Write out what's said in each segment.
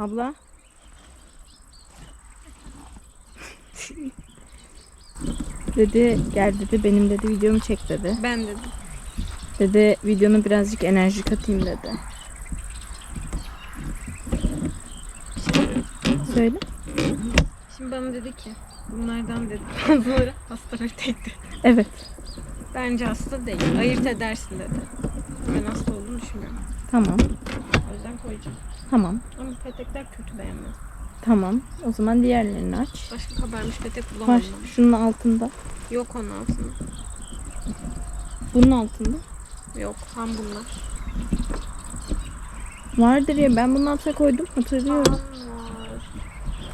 Abla. dedi gel dedi benim dedi videomu çek dedi. Ben dedim. Dedi videonu birazcık enerji katayım dedi. Söyle. Şimdi bana dedi ki bunlardan dedi. Bazıları hasta bir tekti. Evet. Bence hasta değil. Ayırt edersin dedi. Ben hasta olduğunu düşünmüyorum. Tamam. Yüzden koyacağım. Tamam. Ama petekler kötü beğenmedim. Tamam. O zaman diğerlerini aç. Başka kabarmış petek Var. bulamadım. Şunun altında. Yok onun altında. Bunun altında. Yok ham bunlar. Vardır ya ben bunun altına koydum hatırlıyorum. Ham var.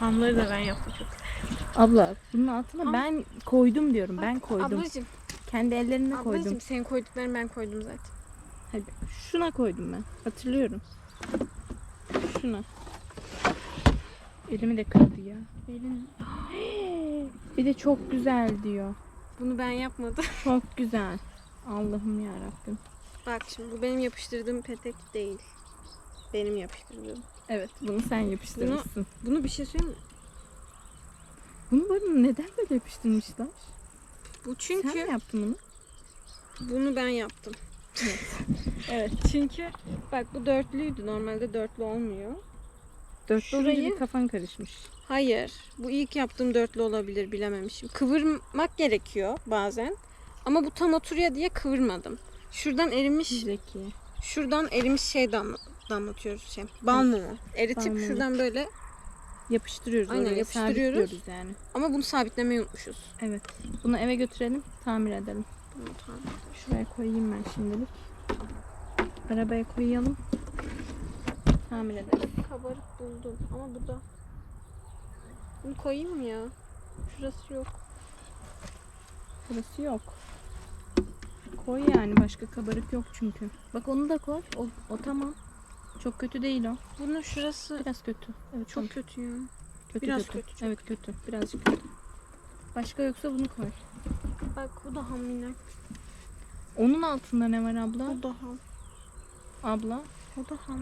Hamları da ben yaptım çok. Abla bunun altına Ham- ben koydum diyorum. Ben koydum. Ablacığım, Kendi ellerimle koydum. ablacığım senin koyduklarını ben koydum zaten. Hadi. Şuna koydum ben. Hatırlıyorum. Şuna. Elimi de kırdı ya. Elin. Bir de çok güzel diyor. Bunu ben yapmadım. Çok güzel. Allah'ım ya Rabbim. Bak şimdi bu benim yapıştırdığım petek değil. Benim yapıştırdığım. Evet, bunu sen yapıştırmışsın. Bunu bir şey söyleyeyim mi? Bunu bana neden böyle yapıştırmışlar? Bu Sen çünkü mi yaptın bunu? bunu ben yaptım. Evet. Çünkü bak bu dörtlüydü. Normalde dörtlü olmuyor. Dörtlü Şurayı- olunca bir kafan karışmış. Hayır. Bu ilk yaptığım dörtlü olabilir bilememişim. Kıvırmak gerekiyor bazen. Ama bu tam oturuyor diye kıvırmadım. Şuradan erimiş, Zeki. şuradan erimiş şey damla, damlatıyoruz şey. Bal mumu. Eritip Bal mumu. şuradan böyle Yapıştırıyoruz Aynen, oraya. yapıştırıyoruz. yani. ama bunu sabitlemeyi unutmuşuz. Evet. Bunu eve götürelim, tamir edelim. Tamam. Şuraya koyayım ben şimdilik. Arabaya koyalım. Tamir edelim. Kabarık buldum ama bu da. Bunu koyayım mı ya? Şurası yok. Burası yok. Koy yani başka kabarık yok çünkü. Bak onu da koy. O, o tamam. Çok kötü değil o. Bunun şurası Biraz kötü. Evet çok kötü ya. kötü. biraz kötü. kötü, çok Evet kötü. Birazcık kötü. Başka yoksa bunu koy. Bak bu da ham yine. Onun altında ne var abla? Bu da ham. Abla. O da ham.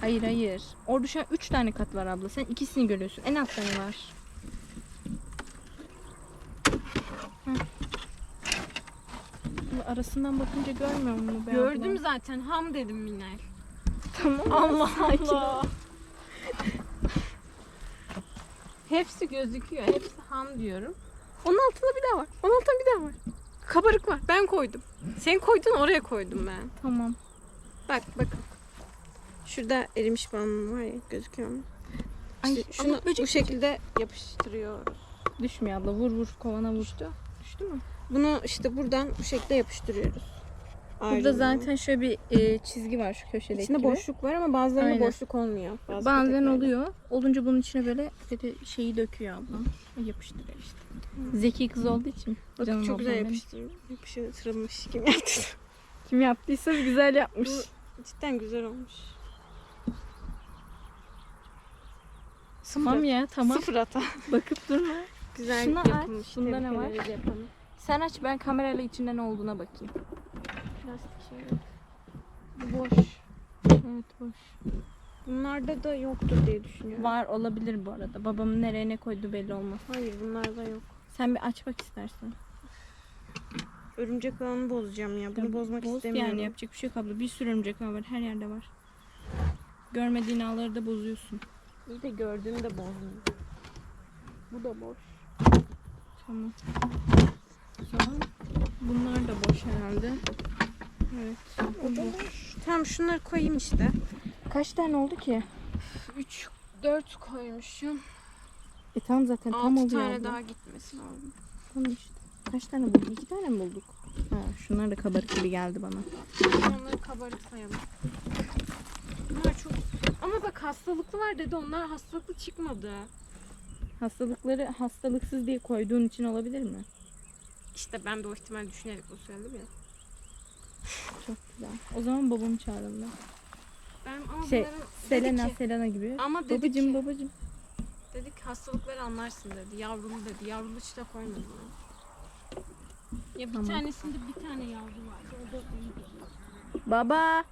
Hayır hayır. Orada şu an 3 tane kat var abla. Sen ikisini görüyorsun. En altta ne var? Abla Arasından bakınca görmüyor musun be Gördüm abla? zaten ham dedim Minel. Tamam. Allah. Allah. Hepsi gözüküyor. Hepsi ham diyorum. Onun altında bir daha var. Onun altında bir daha var. Kabarık var. Ben koydum. Sen koydun oraya koydum ben. Tamam. Bak bakın. Şurada erimiş balmum var ya gözüküyor mu? Ay, İşte şunu ama böcek bu şekilde yapıştırıyoruz. Düşmüyor abla. Vur vur. Kovana vur. Düştü mü? Bunu işte buradan bu şekilde yapıştırıyoruz. Burada Ayrılıyor. zaten şöyle bir e, çizgi var şu köşedeki. İçinde gibi. boşluk var ama bazılarında Aynen. boşluk olmuyor. Bazı Bazen oluyor. Olunca bunun içine böyle dedi şeyi döküyor ablam. Yapıştırıyor işte. Zeki kız olduğu için. Bak Canım çok güzel yapıştırıyor. Yapıştırılmış. Kim yaptı? Kim yaptıysa güzel yapmış. Bu cidden güzel olmuş. Tamam ya tamam. Sıfır hata. Bakıp durma. Güzel Şunu aç, yapılmış. bunda Tebrik ne var? yapanı. Sen aç ben kamerayla içinde ne olduğuna bakayım. Plastik şey. Bu boş. Evet boş. Bunlarda da yoktur diye düşünüyorum. Var olabilir bu arada. Babamın nereye ne koydu belli olmaz. Hayır bunlarda yok. Sen bir aç bak istersen. Örümcek ağını bozacağım ya. Bunu Ya bozmak boz istemiyorum. Yani yapacak bir şey yok abla. Bir sürü örümcek ağ var. Her yerde var. Görmediğin ağları da bozuyorsun. İyi de gördüğümü de bozdum. Bu da boş. Tamam. Zaman bunlar da boş herhalde. Evet. Tamam şunları koyayım işte. Kaç tane oldu ki? 3 4 koymuşum. E tamam zaten tam 6 oluyor. tane abla. daha gitmesi lazım. Tamam işte. Kaç tane bulduk? İki tane mi bulduk? Ha, şunlar da kabarık gibi geldi bana. Onları kabarık sayalım. Bunlar çok... Ama bak hastalıklı var dedi. Onlar hastalıklı çıkmadı. Hastalıkları hastalıksız diye koyduğun için olabilir mi? İşte ben de o ihtimal düşünerek o söyledim ya. Çok güzel. O zaman babamı çağırın ben. Ben ama Şey, bunların Selena, dedi ki, Selena gibi. ama dedi babacım ki, babacım. dedi ki hastalıkları anlarsın dedi. Yavrulu dedi. Yavrulu işte koymadım ben. Ya bir Tamam. tanesinde bir tane yavru vardı. O da iyiydi. Baba.